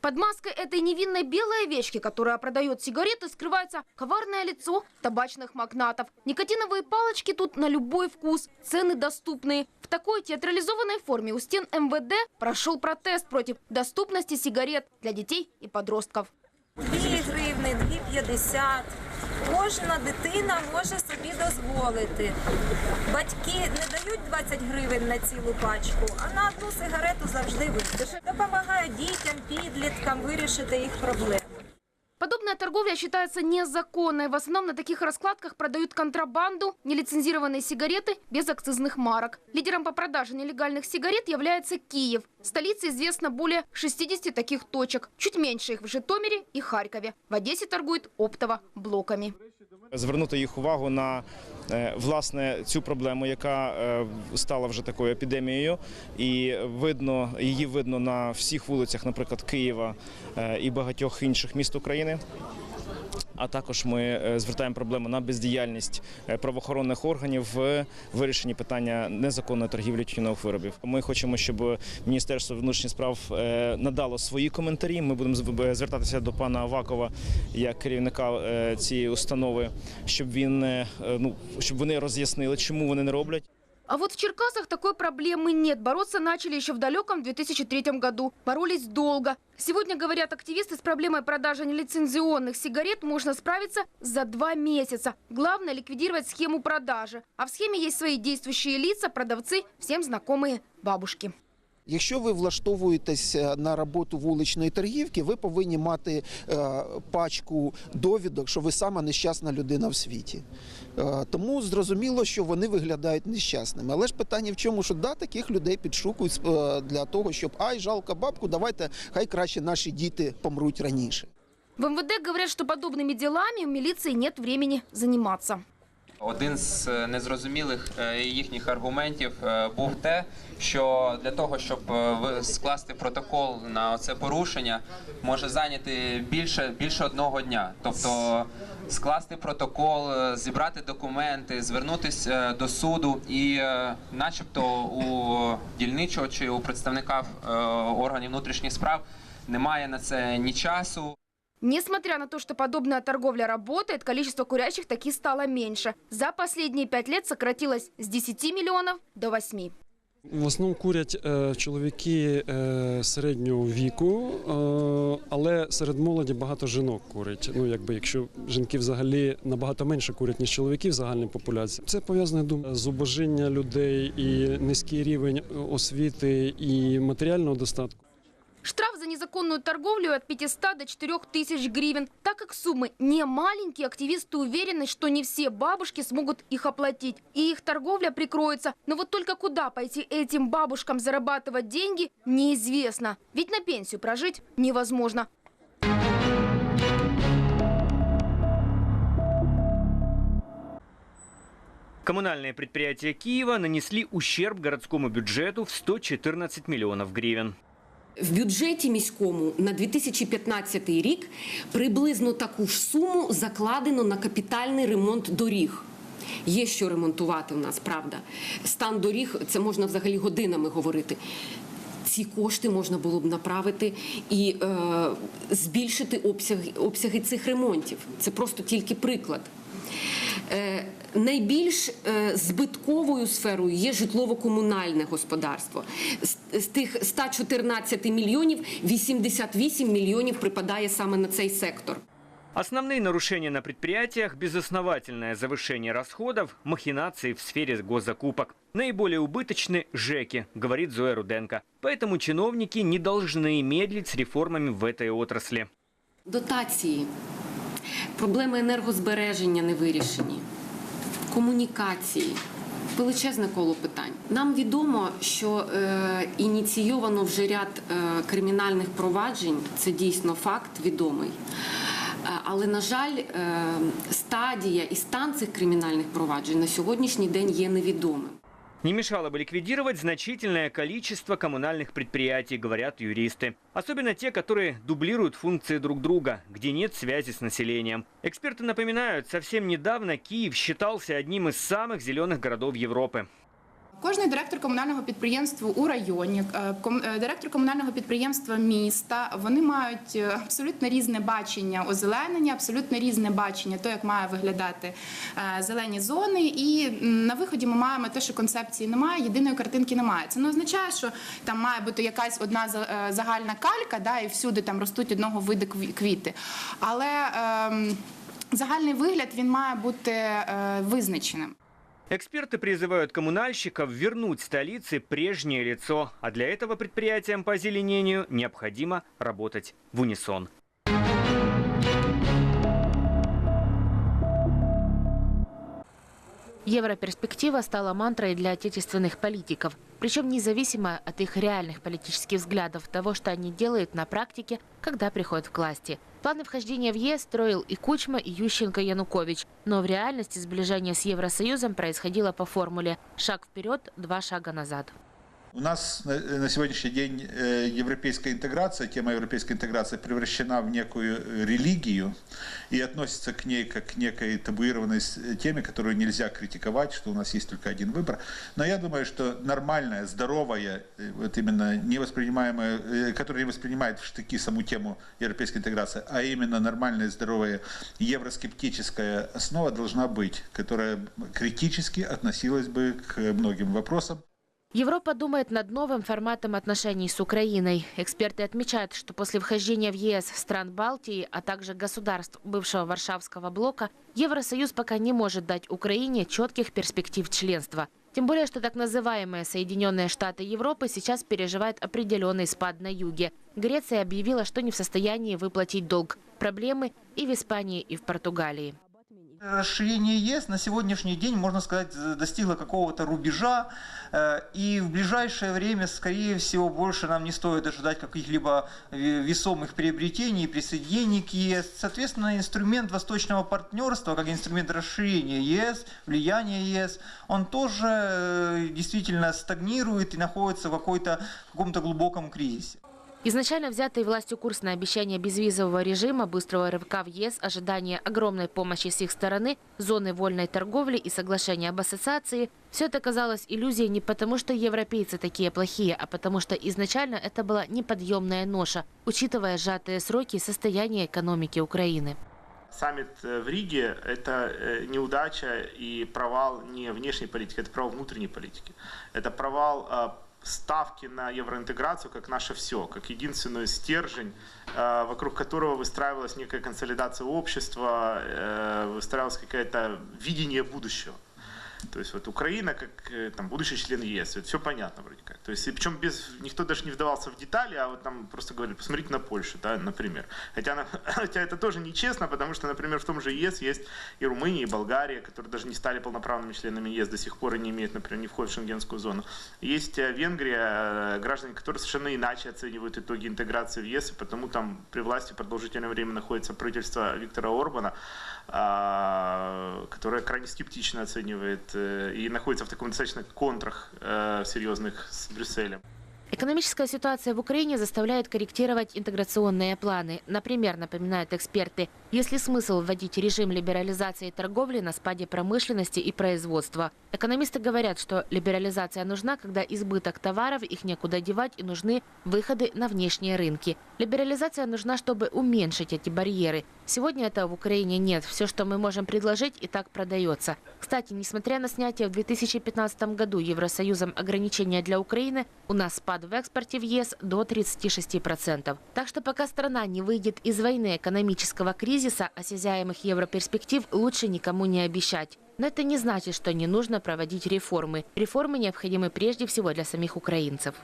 Под маской этой невинной белой овечки, которая продает сигареты, скрывается коварное лицо табачных магнатов. Никотиновые палочки тут на любой вкус, цены доступные. В такой театрализованной форме у стен МВД прошел протест против доступности сигарет для детей и подростков. 2 гривни, 2,50. Кожна дитина може собі дозволити. Батьки не дають 20 гривень на цілу пачку, а на одну сигарету завжди вистачить. Допомагають дітям, підліткам вирішити їх проблеми Подобная торговля считается незаконной. В основном на таких раскладках продают контрабанду, нелицензированные сигареты без акцизных марок. Лидером по продаже нелегальных сигарет является Киев. В столице известно более 60 таких точек. Чуть меньше их в Житомире и Харькове. В Одессе торгуют оптово блоками. звернути їх увагу на е, власне цю проблему, яка е, стала вже такою епідемією, і видно її видно на всіх вулицях, наприклад, Києва е, і багатьох інших міст України. А також ми е, звертаємо проблему на бездіяльність е, правоохоронних органів в вирішенні питання незаконної торгівлі тютюнових виробів. Ми хочемо, щоб Міністерство внутрішніх справ е, надало свої коментарі. Ми будемо зв- звертатися до пана Авакова як керівника цієї установи, щоб він ну щоб вони роз'яснили, чому вони не роблять. А вот в Черкасах такой проблемы нет. Бороться начали еще в далеком 2003 году. Боролись долго. Сегодня, говорят активисты, с проблемой продажи нелицензионных сигарет можно справиться за два месяца. Главное – ликвидировать схему продажи. А в схеме есть свои действующие лица, продавцы, всем знакомые бабушки. Якщо ви влаштовуєтесь е, на роботу вуличної торгівки, ви повинні мати е, пачку довідок, що ви сама нещасна людина в світі. Е, тому зрозуміло, що вони виглядають нещасними. Але ж питання в чому, що да, таких людей підшукують для того, щоб ай, жалко бабку, давайте хай краще наші діти помруть раніше. В МВД говорят, что подобными делами у милиции нет времени заниматься. Один з е, незрозумілих е, їхніх аргументів е, був те, що для того, щоб скласти протокол на це порушення, може зайняти більше, більше одного дня. Тобто скласти протокол, зібрати документи, звернутися до суду і, начебто, у дільничого чи у представника органів внутрішніх справ немає на це ні часу. Несмотря на то, что подобная торговля работает, количество курящих таки стало меньше. За последние пять лет сократилось с 10 миллионов до 8. В основному курять е, чоловіки е, середнього віку, е, але серед молоді багато жінок курять. Ну, якби якщо жінки взагалі набагато менше курять, ніж чоловіки в загальній популяції. Це пов'язане думаю, зубожіння людей і низький рівень освіти і матеріального достатку. Штраф за незаконную торговлю от 500 до 4 тысяч гривен. Так как суммы не маленькие, активисты уверены, что не все бабушки смогут их оплатить. И их торговля прикроется. Но вот только куда пойти этим бабушкам зарабатывать деньги, неизвестно. Ведь на пенсию прожить невозможно. Коммунальные предприятия Киева нанесли ущерб городскому бюджету в 114 миллионов гривен. В бюджеті міському на 2015 рік приблизно таку ж суму закладено на капітальний ремонт доріг. Є що ремонтувати в нас, правда. Стан доріг це можна взагалі годинами говорити. Ці кошти можна було б направити і е, збільшити обсяги, обсяги цих ремонтів. Це просто тільки приклад. Е, Найбільш е, збитковою сферою є житлово-комунальне господарство. З, з тих 114 мільйонів 88 мільйонів припадає саме на цей сектор. Основные нарушения на предприятиях – безосновательное завышение расходов, махинации в сфере госзакупок. Наиболее убыточны ЖЭКи, говорит Зоя Руденко. Поэтому чиновники не должны медлить с реформами в этой отрасли. Дотації, проблеми енергозбереження не вирішені, комунікації. Величезне коло питань. Нам відомо, що е, ініційовано вже ряд е, кримінальних проваджень. Це дійсно факт відомий. Е, Але, на жаль, е, стадія і стан цих кримінальних проваджень на сьогоднішній день є невідомим. Не мешало бы ликвидировать значительное количество коммунальных предприятий, говорят юристы. Особенно те, которые дублируют функции друг друга, где нет связи с населением. Эксперты напоминают, совсем недавно Киев считался одним из самых зеленых городов Европы. Кожний директор комунального підприємства у районі, е, е, директор комунального підприємства міста, вони мають е, абсолютно різне бачення озеленення, абсолютно різне бачення того, як має виглядати зелені зони. І на виході ми маємо те, що концепції немає, єдиної картинки немає. Це не означає, що там має бути якась одна загальна калька, да, і всюди там ростуть одного виду квіти. Але ем, загальний вигляд він має бути е, визначеним. Эксперты призывают коммунальщиков вернуть столице прежнее лицо, а для этого предприятиям по озеленению необходимо работать в унисон. Европерспектива стала мантрой для отечественных политиков, причем независимо от их реальных политических взглядов, того, что они делают на практике, когда приходят к власти. Планы вхождения в ЕС строил и Кучма, и Ющенко Янукович, но в реальности сближение с Евросоюзом происходило по формуле «шаг вперед, два шага назад». У нас на сегодняшний день э, европейская интеграция, тема европейской интеграции превращена в некую религию и относится к ней как к некой табуированной теме, которую нельзя критиковать, что у нас есть только один выбор. Но я думаю, что нормальная, здоровая, э, вот именно не воспринимаемая, э, которая не воспринимает в штыки саму тему европейской интеграции, а именно нормальная, здоровая евроскептическая основа должна быть, которая критически относилась бы к многим вопросам. Европа думает над новым форматом отношений с Украиной. Эксперты отмечают, что после вхождения в ЕС стран Балтии, а также государств бывшего Варшавского блока, Евросоюз пока не может дать Украине четких перспектив членства. Тем более, что так называемые Соединенные Штаты Европы сейчас переживают определенный спад на юге. Греция объявила, что не в состоянии выплатить долг. Проблемы и в Испании, и в Португалии. Расширение ЕС на сегодняшний день, можно сказать, достигло какого-то рубежа, э, и в ближайшее время, скорее всего, больше нам не стоит ожидать каких-либо э, весомых приобретений присоединений к ЕС. Соответственно, инструмент восточного партнерства, как инструмент расширения ЕС, влияния ЕС, он тоже э, действительно стагнирует и находится в в каком-то глубоком кризисе. Изначально взятый властью курс на обещание безвизового режима, быстрого рывка в ЕС, ожидание огромной помощи с их стороны, зоны вольной торговли и соглашения об ассоциации – все это казалось иллюзией не потому, что европейцы такие плохие, а потому что изначально это была неподъемная ноша, учитывая сжатые сроки и состояние экономики Украины. Саммит э, в Риге – это э, неудача и провал не внешней политики, это провал внутренней политики. Это провал э, ставки на евроинтеграцию как наше все, как единственный стержень, э, вокруг которого выстраивалась некая консолидация общества, э, выстраивалось какое-то видение будущего. То есть вот Украина как э, там, будущий член ЕС, это все понятно вроде как. То есть, и причем без, никто даже не вдавался в детали, а вот там просто говорили, посмотрите на Польшу, да, например. Хотя, на- хотя это тоже нечестно, потому что, например, в том же ЕС есть и Румыния, и Болгария, которые даже не стали полноправными членами ЕС до сих пор и не имеют, например, не входят в шенгенскую зону. Есть э, Венгрия, э, граждане, которые совершенно иначе оценивают итоги интеграции в ЕС, и потому там при власти продолжительное время находится правительство Виктора Орбана, а, которое крайне скептично оценивает э, и находится в таком достаточно контрах э, серьезных с Брюсселем. Экономическая ситуация в Украине заставляет корректировать интеграционные планы. Например, напоминают эксперты, есть ли смысл вводить режим либерализации торговли на спаде промышленности и производства. Экономисты говорят, что либерализация нужна, когда избыток товаров, их некуда девать и нужны выходы на внешние рынки. Либерализация нужна, чтобы уменьшить эти барьеры. Сегодня этого в Украине нет. Все, что мы можем предложить, и так продается. Кстати, несмотря на снятие в 2015 году Евросоюзом ограничения для Украины, у нас спад в экспорте в ЕС до 36%. Так что пока страна не выйдет из войны экономического кризиса, осязаемых европерспектив лучше никому не обещать. Но это не значит, что не нужно проводить реформы. Реформы необходимы прежде всего для самих украинцев.